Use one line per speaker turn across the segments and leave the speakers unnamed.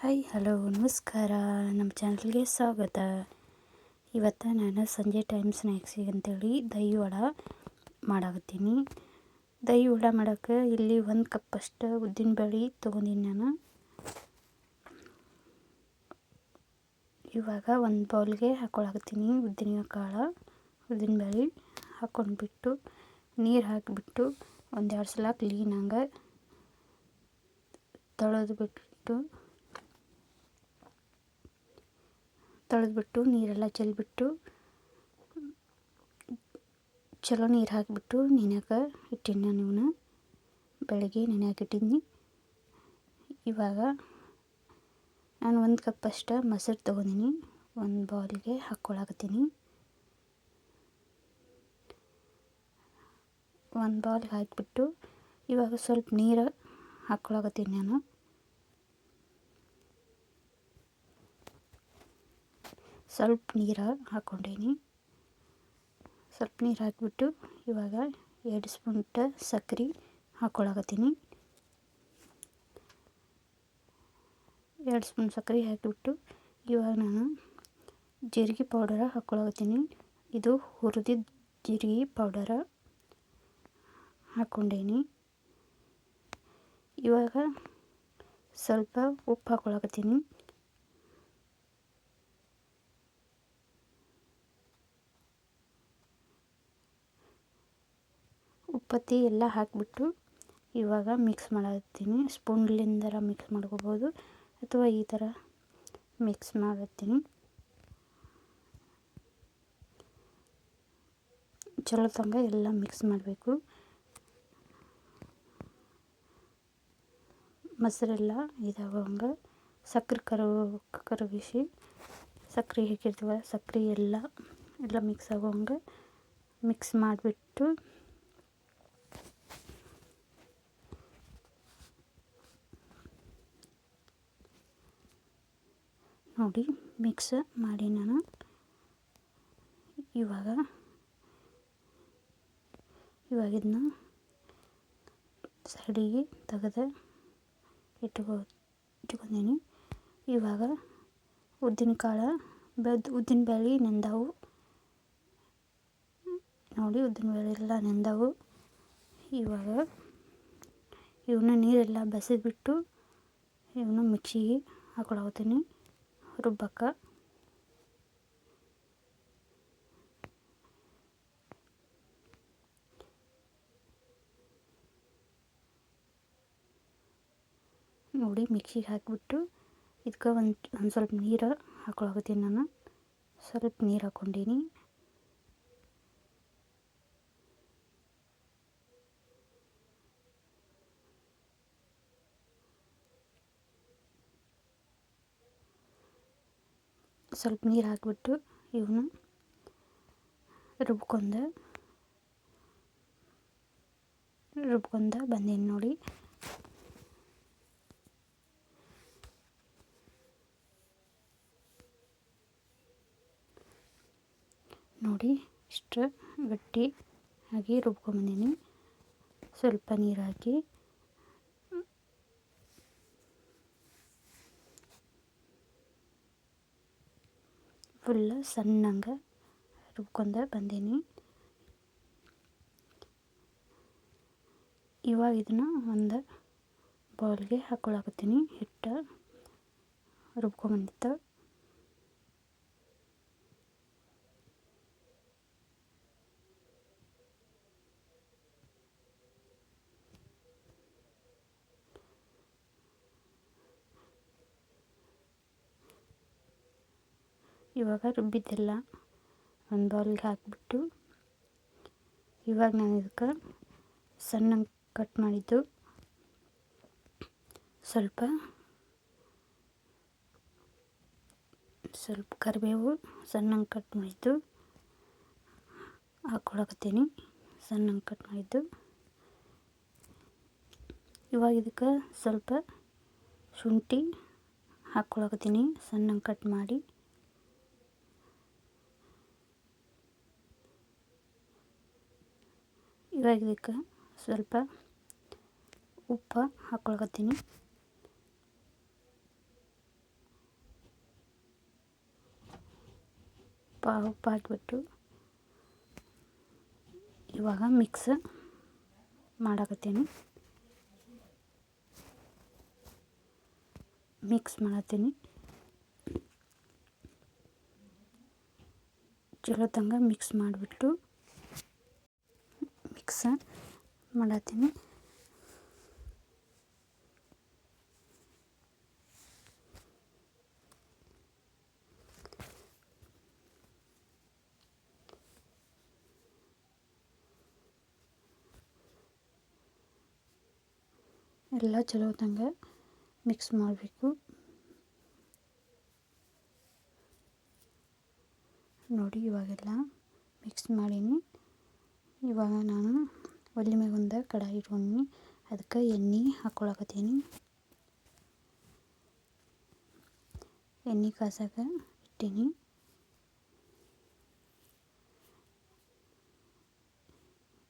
Hi, hello, ನಮಸ್ಕಾರ. ನಮ್ಮ ಚಾನಲ್ಗೆ ಸ್ವಾಗತ. ಇವತ್ತು ನಾನು ಸಂಜೆ ಟೈಮ್ ಸ್ನ್ಯಾಕ್ಸಿಗೆ ಅಂತೇಳಿ ದಹಿ ವಡ ಮಾಡಾಕತ್ತೀನಿ. ದಹಿ ವಡ ಮಾಡೋಕ್ಕೆ ಇಲ್ಲಿ ಒಂದು ಕಪ್ಪಷ್ಟು ಉದ್ದಿನಬೇಳೆ ತೊಗೊಂಡಿನಿ ನಾನು. ಇವಾಗ ಒಂದು ಬೌಲ್ಗೆ ಹಾಕ್ಕೊಳಕತ್ತೀನಿ ಉದ್ದಿನ ಕಾಳು ಉದ್ದಿನ ಬೇಳೆ ಹಾಕ್ಕೊಂಡ್ಬಿಟ್ಟು ನೀರು ಹಾಕಿಬಿಟ್ಟು ಒಂದೆರಡು ಸಲ ಕ್ಲೀನಾಗ ತೊಳೆದು ಬಿಟ್ಟು ತೊಳೆದ್ಬಿಟ್ಟು ನೀರೆಲ್ಲ ಚೆಲ್ಬಿಟ್ಟು ಚಲೋ ನೀರು ಹಾಕಿಬಿಟ್ಟು ನೆನೆಯೋಕೆ ಇಟ್ಟಿನಿ ನಾನು ಇವನ್ನ ಬೆಳಗ್ಗೆ ನೆನೆಯೋಕೆ ಇಟ್ಟಿದ್ನಿ. ಇವಾಗ ನಾನು ಒಂದು ಕಪ್ ಅಷ್ಟ ಮೊಸರು ತೊಗೊಂಡಿನಿ. ಒಂದು ಬೌಲ್ಗೆ ಹಾಕ್ಕೊಳಕತ್ತೀನಿ ಒಂದು ಬೌಲ್ಗೆ ಹಾಕಿಬಿಟ್ಟು ಇವಾಗ ಸ್ವಲ್ಪ ನೀರು ಹಾಕ್ಕೊಳಕತ್ತೀನಿ ನಾನು. ಸ್ವಲ್ಪ ನೀರು ಹಾಕ್ಕೊಂಡೀನಿ. ಸ್ವಲ್ಪ ನೀರು ಹಾಕಿಬಿಟ್ಟು ಇವಾಗ ಎರಡು ಸ್ಪೂನ್ಟ ಸಕ್ಕರೆ ಹಾಕ್ಕೊಳಕತ್ತೀನಿ. ಎರಡು ಸ್ಪೂನ್ ಸಕ್ಕರೆ ಹಾಕಿಬಿಟ್ಟು ಇವಾಗ ನಾನು ಜೀರಿಗೆ ಪೌಡರ ಹಾಕ್ಕೊಳಕತ್ತೀನಿ. ಇದು ಹುರಿದಿದ್ದ ಜೀರಿಗೆ ಪೌಡರ ಹಾಕ್ಕೊಂಡೇನಿ. ಇವಾಗ ಸ್ವಲ್ಪ ಉಪ್ಪು ಹಾಕ್ಕೊಳಕತ್ತೀನಿ. ಉಪ್ಪತ್ತಿ ಎಲ್ಲ ಹಾಕಿಬಿಟ್ಟು ಇವಾಗ ಮಿಕ್ಸ್ ಮಾಡತ್ತೀನಿ ಸ್ಪೂನ್ಲಿಂದರ ಮಿಕ್ಸ್ ಮಾಡ್ಕೋಬೋದು. ಅಥವಾ ಈ ಥರ ಮಿಕ್ಸ್ ಮಾಡತ್ತೀನಿ ಚಲೋ ತಂಗ ಎಲ್ಲ ಮಿಕ್ಸ್ ಮಾಡಬೇಕು. ಮೊಸರೆಲ್ಲ ಇದಾಗಂಗೆ ಸಕ್ಕರೆ ಕರು, ಕರಗಿಸಿ ಸಕ್ಕರೆ ಹಾಕಿರ್ತೀವ ಸಕ್ಕರೆ ಎಲ್ಲ ಎಲ್ಲ ಮಿಕ್ಸ್ ಆಗೋಂಗೆ ಮಿಕ್ಸ್ ಮಾಡಿಬಿಟ್ಟು ನೋಡಿ ಮಿಕ್ಸ್ ಮಾಡಿ ನಾನು. ಇವಾಗ ಇವಾಗ ಇದನ್ನ ಸೈಡಿಗೆ ತೆಗೆದು ಇಟ್ಕೊ ಇಟ್ಕೊಂಡೀನಿ ಇವಾಗ ಉದ್ದಿನ ಕಾಳು ಬೆದ್ದು ಉದ್ದಿನ ಬೇಳೆ, ನೆಂದವು. ನೋಡಿ, ಉದ್ದಿನ ಬೇಳೆ ಎಲ್ಲ, ನೆಂದವು. ಇವಾಗ ಇವನ್ನ ನೀರೆಲ್ಲ ಬಸಿದ್ಬಿಟ್ಟು ಇವನ್ನ ಮಿಕ್ಸಿಗೆ ಹಾಕೊಳತ್ತೀನಿ ರುಬ್ಬಕ್ಕೆ. ನೋಡಿ ಮಿಕ್ಸಿಗೆ ಹಾಕಿಬಿಟ್ಟು ಇದಕ್ಕೆ ಒಂದು ಒಂದು ಸ್ವಲ್ಪ ನೀರು ಹಾಕೊಳಕತ್ತೀನಿ ನಾನು. ಸ್ವಲ್ಪ ನೀರು ಹಾಕ್ಕೊಂಡೀನಿ. ಸ್ವಲ್ಪ ನೀರು ಹಾಕಿಬಿಟ್ಟು ಇವನು ರುಬ್ಕೊಂಡೆ. ರುಬ್ಕೊಂಡ ಬಂದೀನಿ ನೋಡಿ. ನೋಡಿ ಇಷ್ಟು ಗಟ್ಟಿ ಆಗಿ ರುಬ್ಕೊಂಬಂದೀನಿ ಸ್ವಲ್ಪ ನೀರು ಹಾಕಿ ಫುಲ್ಲ ಸಣ್ಣಂಗೆ ರುಬ್ಕೊಂಡು ಬಂದೀನಿ. ಇವಾಗ ಇದನ್ನು ಒಂದು ಬೌಲ್ಗೆ ಹಾಕ್ಕೊಳಕತ್ತೀನಿ ಹಿಟ್ಟು ರುಬ್ಕೊಂಬಂದಿತ್ತು ಇವಾಗ ರುಬ್ಬಿದ್ದೆಲ್ಲ ಒಂದು ಬೌಲ್ಗೆ ಹಾಕಿಬಿಟ್ಟು ಇವಾಗ ನಾನು ಇದಕ್ಕೆ ಸಣ್ಣ ಕಟ್ ಮಾಡಿದ್ದು ಸ್ವಲ್ಪ ಸ್ವಲ್ಪ ಕರಿಬೇವು ಸಣ್ಣ ಕಟ್ ಮಾಡಿದ್ದು ಹಾಕ್ಕೊಳಕತ್ತೀನಿ ಸಣ್ಣ ಕಟ್ ಮಾಡಿದ್ದು ಇವಾಗ ಇದಕ್ಕೆ ಸ್ವಲ್ಪ ಶುಂಠಿ ಹಾಕ್ಕೊಳಕತ್ತೀನಿ ಸಣ್ಣ ಕಟ್ ಮಾಡಿ ಇವಾಗ ಇದಕ್ಕೆ ಸ್ವಲ್ಪ ಉಪ್ಪು ಹಾಕ್ಕೊಳ್ಕತ್ತೀನಿ ಉಪ್ಪು ಉಪ್ಪು ಹಾಕಿಬಿಟ್ಟು ಇವಾಗ ಮಿಕ್ಸ್ ಮಾಡಾಕತ್ತೀನಿ ಮಿಕ್ಸ್ ಮಾಡತ್ತೀನಿ ಚಲೋ ತಂಗ ಮಿಕ್ಸ್ ಮಾಡಿಬಿಟ್ಟು ಮಿಕ್ಸ್ ಮಾಡತ್ತೀನಿ. ಎಲ್ಲ ಚಲೋ ತಂಗ ಮಿಕ್ಸ್ ಮಾಡಬೇಕು. ನೋಡಿ ಇವಾಗೆಲ್ಲ ಮಿಕ್ಸ್ ಮಾಡೀನಿ. ಇವಾಗ ನಾನು ಒಲೆ ಮ್ಯಾಗ ಒಂದು ಕಡಾಯಿ ಇಟ್ಕೊಂಡಿ ಅದಕ್ಕೆ ಎಣ್ಣೆ ಹಾಕ್ಕೊಳಕತ್ತೀನಿ ಎಣ್ಣೆ ಕಾಸಕ್ಕೆ ಇಟ್ಟೀನಿ.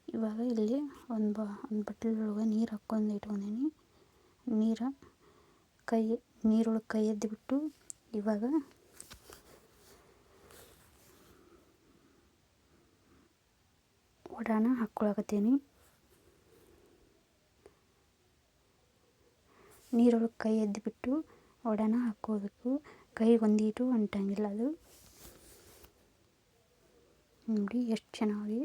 ಇವಾಗ ಇಲ್ಲಿ ಒಂದು ಬ, ಒಂದು ಬಟ್ಟಲೊಳಗೆ ನೀರು ಹಾಕ್ಕೊಂಡು ಇಟ್ಕೊಂಡೀನಿ. ನೀರು ಕೈ, ನೀರೊಳಗೆ ಕೈ ಎದ್ದುಬಿಟ್ಟು ಇವಾಗ ವಡಾನ ಹಾಕ್ಕೊಳಕತ್ತೀನಿ. ನೀರೊಳಗೆ ಕೈ ಎದ್ದುಬಿಟ್ಟು ವಡಾನ ಹಾಕ್ಕೋಬೇಕು. ಕೈ ಒಂದೀಟು ಅಂಟಂಗಿಲ್ಲ ಅದು. ನೋಡಿ ಎಷ್ಟು ಚೆನ್ನಾಗಿ.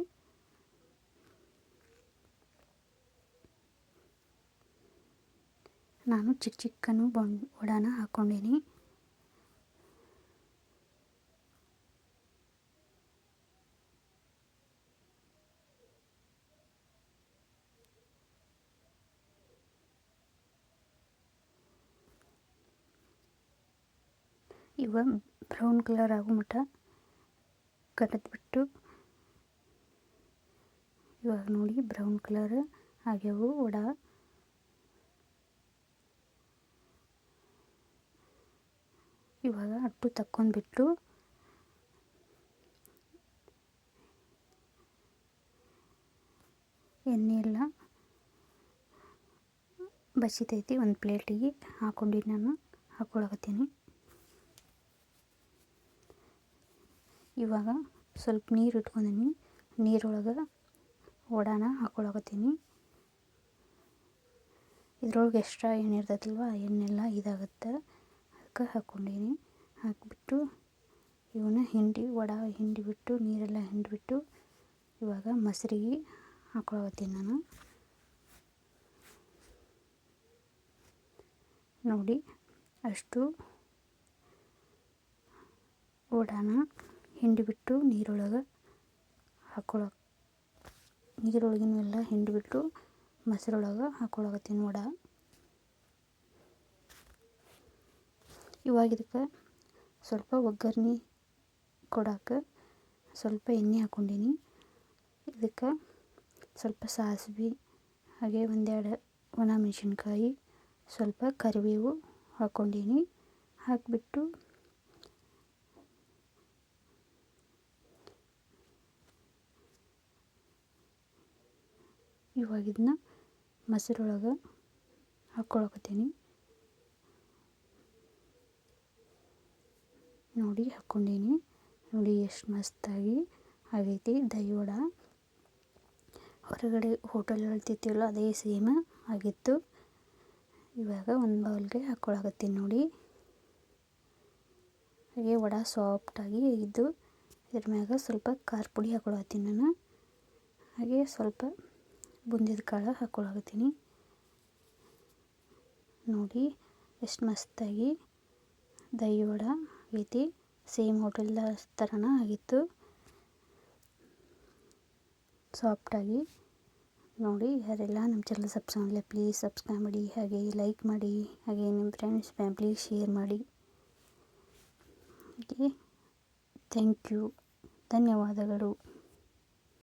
ನಾನು ಚಿಕ್ಕ ಚಿಕ್ಕನು ಬೊಂಡ್ ವಡಾನ ಹಾಕ್ಕೊಂಡೀನಿ. ಇವ ಬ್ರೌನ್ ಕಲರ್ ಆಗೋ ಮಟ್ಟ ಕರೆದ್ಬಿಟ್ಟು ಇವಾಗ ನೋಡಿ ಬ್ರೌನ್ ಕಲರ್ ಆಗ್ಯಾವು ವಡ. ಇವಾಗ ಅಟ್ಟು ತಕ್ಕೊಂಡ್ಬಿಟ್ಟು ಎಣ್ಣೆ ಎಲ್ಲ ಬಸಿತೈತಿ ಒಂದು ಪ್ಲೇಟಿಗೆ ಹಾಕೊಂಡು ನಾನು ಹಾಕ್ಕೊಳಕತ್ತೀನಿ ಇವಾಗ ಸ್ವಲ್ಪ ನೀರು ಇಟ್ಕೊಂಡೀನಿ. ನೀರೊಳಗೆ ವಡಾನ ಹಾಕ್ಕೊಳಕತ್ತೀನಿ ಇದ್ರೊಳಗೆ ಎಕ್ಸ್ಟ್ರಾ ಎಣ್ಣೆ ಇರ್ತೈತಲ್ವ ಎಣ್ಣೆಲ್ಲ ಇದಾಗುತ್ತೆ. ಅದಕ್ಕೆ ಹಾಕ್ಕೊಂಡೀನಿ ಹಾಕಿಬಿಟ್ಟು ಇವನ್ನ ಹಿಂಡಿ, ವಡ ಹಿಂಡಿಬಿಟ್ಟು ನೀರೆಲ್ಲ ಹಿಂಡಿಬಿಟ್ಟು ಇವಾಗ ಮೊಸರಿಗೆ ಹಾಕ್ಕೊಳಕತ್ತೀನಿ ನಾನು. ನೋಡಿ ಅಷ್ಟು ವಡಾನ ಹಿಂಡಿಬಿಟ್ಟು ನೀರೊಳಗೆ ಹಾಕ್ಕೊಳ ಹಿಂಡಿ ಹಿಂಡಿಬಿಟ್ಟು ಮೊಸರೊಳಗೆ ಹಾಕ್ಕೊಳಕತ್ತೀನಿ ನೋಡ. ಇವಾಗ ಇದಕ್ಕೆ ಸ್ವಲ್ಪ ಒಗ್ಗರಣೆ ಕೊಡಕ್ಕೆ ಸ್ವಲ್ಪ ಎಣ್ಣೆ ಹಾಕ್ಕೊಂಡೀನಿ ಇದಕ್ಕೆ ಸ್ವಲ್ಪ ಸಾಸಿವೆ, ಹಾಗೆ ಒಂದೆರಡು ಒಣ ಮೆಣಸಿನ್ಕಾಯಿ, ಸ್ವಲ್ಪ ಕರಿಬೇವು ಹಾಕ್ಕೊಂಡೀನಿ ಹಾಕಿಬಿಟ್ಟು ಇವಾಗ ಇದನ್ನ ಮೊಸರೊಳಗೆ ಹಾಕ್ಕೊಳಕತ್ತೀನಿ ನೋಡಿ ಹಾಕ್ಕೊಂಡೀನಿ ನೋಡಿ, ಎಷ್ಟು ಮಸ್ತಾಗಿ ಆಗೈತಿ. ದಹಿ ವಡ ಹೊರಗಡೆ ಹೋಟೆಲ್ಗಳು ತಿಂತೀವಲ್ಲ ಅದೇ ಸೇಮ್ ಆಗಿತ್ತು. ಇವಾಗ ಒಂದು ಬೌಲ್ಗೆ ಹಾಕ್ಕೊಳಕತ್ತೀನಿ ನೋಡಿ. ಹಾಗೆ ವಡ ಸಾಫ್ಟಾಗಿ ಇದ್ದು ಇದ್ರ ಮ್ಯಾಗ ಸ್ವಲ್ಪ ಖಾರ ಪುಡಿ ಹಾಕ್ಕೊಳತ್ತೀನಿ ನಾನು. ಹಾಗೆ ಸ್ವಲ್ಪ ಬುಂದಿದ ಕಾಳು ಹಾಕ್ಕೊಳಕತ್ತೀನಿ ನೋಡಿ, ಎಷ್ಟು ಮಸ್ತಾಗಿ ದಹಿ ವಡ ಆಗೈತಿ ಸೇಮ್ ಹೋಟೆಲ್ದ ಥರನ ಆಗಿತ್ತು. ಸಾಫ್ಟಾಗಿ. ನೋಡಿ ಯಾರೆಲ್ಲ ನಮ್ಮ ಚಾನಲ್ ಸಬ್ಸ್ಕ್ರೈಬ್ ಪ್ಲೀಸ್ ಸಬ್ಸ್ಕ್ರೈಬ್ ಮಾಡಿ, ಹಾಗೆ ಲೈಕ್ ಮಾಡಿ, ಹಾಗೆ ನಿಮ್ಮ ಫ್ರೆಂಡ್ಸ್ ಫ್ಯಾಮ್ಲಿ ಶೇರ್ ಮಾಡಿ. ಓಕೆ ಥ್ಯಾಂಕ್ ಯು ಧನ್ಯವಾದಗಳು.